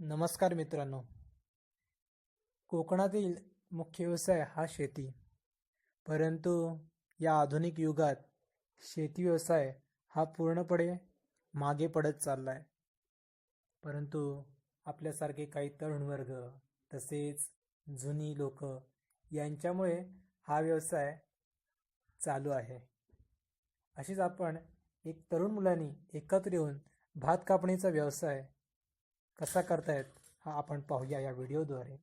नमस्कार मित्रांनो. कोकणातील मुख्य व्यवसाय हा शेती. परंतु या आधुनिक युगात शेती व्यवसाय हा पूर्णपणे मागे पडत चालला आहे परंतु आपल्यासारखे काही तरुण वर्ग तसेच जुनी लोक यांच्यामुळे हा व्यवसाय चालू आहे. अशीच आपण एक तरुण मुलांनी एकत्र येऊन भात कापणीचा व्यवसाय कसा करतायत हा आपण पाहूया या व्हिडिओद्वारे.